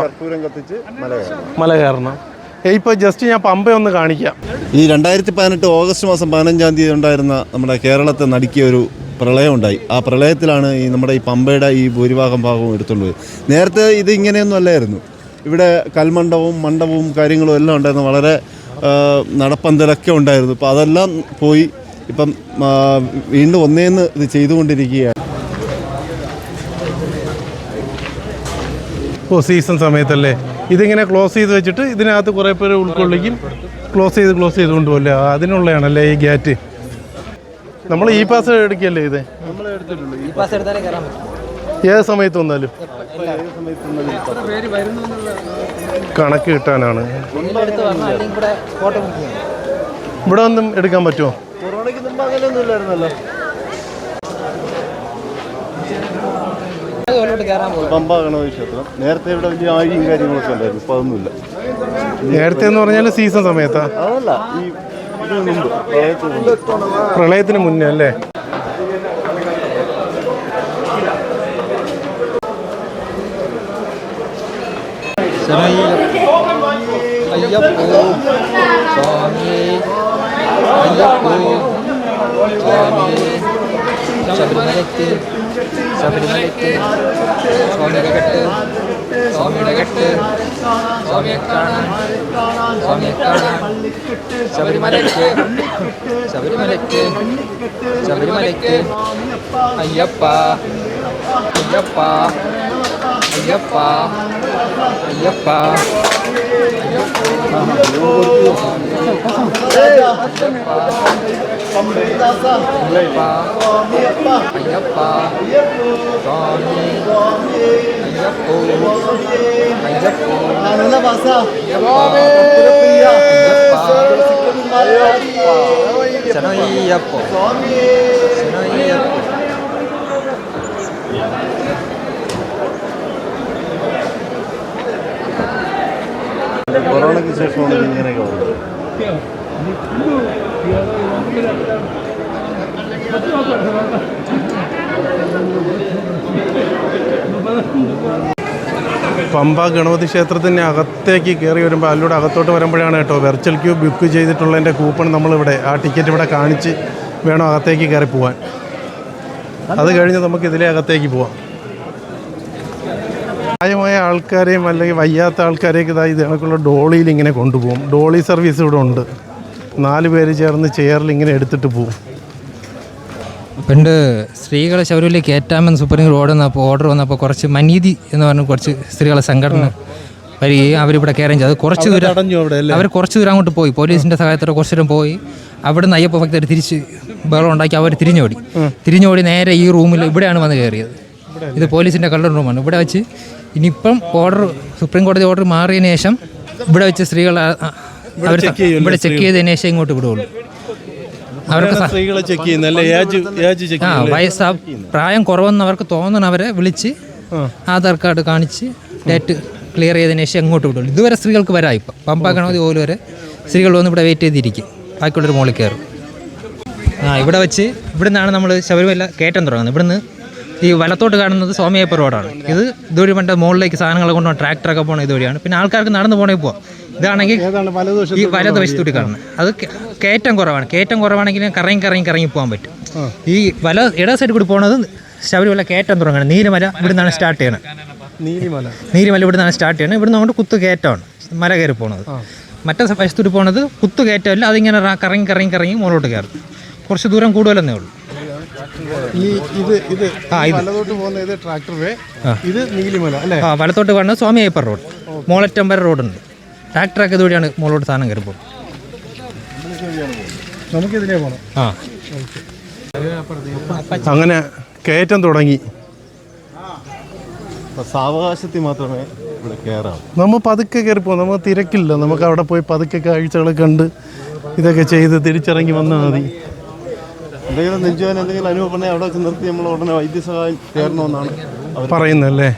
കർപ്പൂരം കത്തിച്ച് മല കയറണം. മല കയറണം. ഇപ്പോൾ ജസ്റ്റ് ഞാൻ പമ്പ ഒന്ന് കാണിക്കാം. ഈ രണ്ടായിരത്തി പതിനെട്ട് ഓഗസ്റ്റ് മാസം പതിനഞ്ചാം തീയതി ഉണ്ടായിരുന്ന നമ്മുടെ കേരളത്തെ നടുക്കിയ ഒരു പ്രളയം ഉണ്ടായി. ആ പ്രളയത്തിലാണ് ഈ നമ്മുടെ ഈ പമ്പയുടെ ഈ ഭൂരിഭാഗം ഭാഗവും എടുത്തുകൊണ്ട് പോയത് നേരത്തെ ഇത് ഇങ്ങനെയൊന്നും അല്ലായിരുന്നു. ഇവിടെ കൽമണ്ഡവും മണ്ഡപവും കാര്യങ്ങളും എല്ലാം ഉണ്ടായിരുന്നു. വളരെ നടപ്പന്തലൊക്കെ ഉണ്ടായിരുന്നു. അപ്പോൾ അതെല്ലാം പോയി ഇപ്പം വീണ്ടും ഒന്നേന്ന് ഇത് ചെയ്തുകൊണ്ടിരിക്കുകയാണ്. ഓ സീസൺ സമയത്തല്ലേ? ഇതിങ്ങനെ ക്ലോസ് ചെയ്ത് വെച്ചിട്ട് ഇതിനകത്ത് കുറേ പേര് ഉൾക്കൊള്ളിക്കും. ക്ലോസ് ചെയ്ത് ക്ലോസ് ചെയ്ത് കൊണ്ടുപോകല്ലേ? അതിനുള്ളതാണല്ലേ ഈ ഗ്യാറ്റ് നമ്മൾ ഈ പാസ് എടുക്കുകയല്ലേ ഇത്? ഏത് സമയത്ത് വന്നാലും. കണക്ക് കിട്ടാനാണ്. ഇവിടെ ഒന്നും എടുക്കാൻ പറ്റുമോ? കൊറോണയ്ക്ക് മുമ്പ് അങ്ങനെയൊന്നും ഇല്ലായിരുന്നല്ലോ. പമ്പ ഗണപതി ക്ഷേത്രം? നേരത്തെ ഇവിടെ വലിയ ആഴിയും കാര്യങ്ങളൊക്കെ ഉണ്ടായിരുന്നു ഇപ്പൊ അതൊന്നുമില്ല. നേരത്തെ എന്ന് പറഞ്ഞാൽ സീസൺ സമയത്താ. അതല്ല ഈ ഇതിന് മുമ്പ് പ്രളയത്തിന് മുമ്പ്. പ്രളയത്തിന് മുന്നേ അല്ലേ? അയ്യപ്പോ സ്വാമി അയ്യപ്പോ സ്വാമി ശബരിമലയ്ക്ക് சபரிமலைக்கு சுவாமிகட்டு சுவாமியிடகட்டு சுவாமியக்கான சுவாமியக்கான சபரிமலைக்கு சபரிமலைக்கு சபரிமலைக்கு. ஐயப்பா ஐயப்பா ஐயப்பா ஐயப்பா. ஐயப்பா. അയ്യപ്പ അയ്യപ്പ അയ്യപ്പ അയ്യപ്പ അയ്യപ്പ സ്വാമി അയ്യപ്പോ അയ്യപ്പോ ശരണയ്യപ്പോ ശരണയ്യപ്പോ കൊറോണയ്ക്ക് ശേഷമാണ് ഇങ്ങനെയൊക്കെ വന്നത് പമ്പ ഗണപതി ക്ഷേത്രത്തിന്റെ അകത്തേക്ക് കയറി വരുമ്പോൾ അല്ലൂടെ അകത്തോട്ട് വരുമ്പോഴാണ് കേട്ടോ വെർച്വൽ ക്യൂ ബുക്ക് ചെയ്തിട്ടുള്ളതിന്റെ കൂപ്പൺ നമ്മളിവിടെ ആ ടിക്കറ്റ് ഇവിടെ കാണിച്ച് വേണം അകത്തേക്ക് കയറി പോവാൻ. അത് കഴിഞ്ഞ് നമുക്ക് ഇതിലെ അകത്തേക്ക് പോവാം. പ്രായമായ ആൾക്കാരെയും അല്ലെങ്കിൽ വയ്യാത്ത ആൾക്കാരെയൊക്കെ ഇതായി ഇത് കണക്കുള്ള ഡോളിയിൽ ഇങ്ങനെ കൊണ്ടുപോകും. ഡോളി സർവീസ് ഇവിടെ ഉണ്ട്. നാല് പേര് ചേർന്ന് ചെയറിൽ ഇങ്ങനെ എടുത്തിട്ട് പോകും പണ്ട് സ്ത്രീകളെ ശബരിമലയിൽ കയറ്റാമെന്ന് സുപ്രീം കോടതി വന്നപ്പോൾ ഓർഡർ വന്നപ്പോൾ കുറച്ച് മനീതി എന്ന് പറഞ്ഞ കുറച്ച് സ്ത്രീകളെ സംഘടന വരികയും അവരിവിടെ കയറുകയും ചെയ്തു. അത് കുറച്ച് ദൂരം അവർ കുറച്ച് ദൂരം അങ്ങോട്ട് പോയി. പോലീസിന്റെ സഹായത്തോടെ കുറച്ച് ദൂരം പോയി. അവിടെ നിന്ന് അയ്യപ്പ ഭക്തർ തിരിച്ച് ബഹളം ഉണ്ടാക്കി. അവർ തിരിഞ്ഞോടി. തിരിഞ്ഞോടി നേരെ ഈ റൂമിൽ ഇവിടെയാണ് വന്ന് കയറിയത്. ഇത് പോലീസിന്റെ കള്ളർ റൂമാണ്. ഇവിടെ വെച്ച് ഇനിയിപ്പം ഓർഡർ സുപ്രീം കോടതി ഓർഡർ മാറിയതിന് ശേഷം ഇവിടെ വെച്ച് സ്ത്രീകൾ അവർ ഇവിടെ ചെക്ക് ചെയ്തതിന് ശേഷം ഇങ്ങോട്ട് വിടുകയുള്ളൂ. അവർക്ക് സ്ത്രീകളെ ചെക്ക് ചെയ്യുന്ന. ഏജ് ഏജ് ചെക്ക് ആ വയസ്സാ പ്രായം കുറവെന്ന് അവർക്ക് തോന്നണവരെ വിളിച്ച് ആധാർ കാർഡ് കാണിച്ച് ഡേറ്റ് ക്ലിയർ ചെയ്തതിന് ശേഷം അങ്ങോട്ട് വിടുള്ളൂ. ഇതുവരെ സ്ത്രീകൾക്ക് വരാം ഇപ്പം. പമ്പ ഗണപതി പോലും വരെ സ്ത്രീകൾ വന്ന് ഇവിടെ വെയിറ്റ് ചെയ്തിരിക്കും. ബാക്കിയുള്ളൊരു മോളിൽ കയറും. ആ ഇവിടെ വെച്ച് ഇവിടെ നിന്നാണ് നമ്മൾ ശബരിമല കയറ്റം തുടങ്ങുന്നത്. ഇവിടുന്ന് ഈ വലത്തോട്ട് കാണുന്നത് സ്വാമിയപ്പ റോഡാണ്. ഇത് ഇതുവഴി പണ്ട് മുകളിലേക്ക് സാധനങ്ങളെ കൊണ്ടുപോകണം ട്രാക്ടറൊക്കെ പോകണം ഇതുവഴിയാണ് പിന്നെ ആൾക്കാർക്ക് നടന്നു പോകണമെങ്കിൽ പോവാം. ഇതാണെങ്കിൽ ഈ വലതുവശത്തൂടി കാണുന്നത്. അത് കയറ്റം കുറവാണ്. കയറ്റം കുറവാണെങ്കിൽ കറങ്ങി കറങ്ങി കറങ്ങി പോകാൻ പറ്റും. ഈ വല ഇട സൈഡിൽ കൂടി പോണത് ശബരിമല കയറ്റം തുടങ്ങണം. നീലിമല ഇവിടെ നിന്നാണ് സ്റ്റാർട്ട് ചെയ്യണം നീലിമല. നീലിമല ഇവിടെ നിന്നാണ് സ്റ്റാർട്ട് ചെയ്യണം ഇവിടെ നിന്ന് കുത്തു കയറ്റമാണ്. മല കയറി പോണത്. മറ്റേ വശത്തൂടി പോണത് കുത്തു കയറ്റമല്ല അതിങ്ങനെ കറങ്ങി കറങ്ങി കറങ്ങി മുകളിലോട്ട് കയറും. കുറച്ച് ദൂരം കൂടുതലെന്നേ ഉള്ളൂ. ഈ ഇത് ഇത് ആ, പോകുന്ന ഇത് ട്രാക്ടർ വേ ഇത് നീലിമല അല്ലേ? ആ വലത്തോട്ട് സ്വാമി അയ്യപ്പ റോഡ് മോളറ്റമ്പര റോഡുണ്ട് ട്രാക്ടറൊക്കെ ഇതുവഴിയാണ് മുകളിലോട്ട് സാധനം കയറി പോകും നമുക്കിതിലേ പോകണം ആ. അങ്ങനെ കയറ്റം തുടങ്ങി. സാവകാശത്തിൽ മാത്രമേ ഇവിടെ കയറാം നമ്മൾ പതുക്കെ കയറി പോകും നമുക്ക് തിരക്കില്ല. നമുക്ക് അവിടെ പോയി പതുക്കെ കാഴ്ചകൾ കണ്ട് ഇതൊക്കെ ചെയ്ത് തിരിച്ചിറങ്ങി വന്നാൽ മതി. എന്തെങ്കിലും നെഞ്ചുവാൻ എന്തെങ്കിലും അനുഭവം അവിടെ വെച്ച് നിർത്തി നമ്മൾ ഉടനെ വൈദ്യസഹായം കയറണമെന്നാണ് പറയുന്നത് പറയുന്നല്ലേ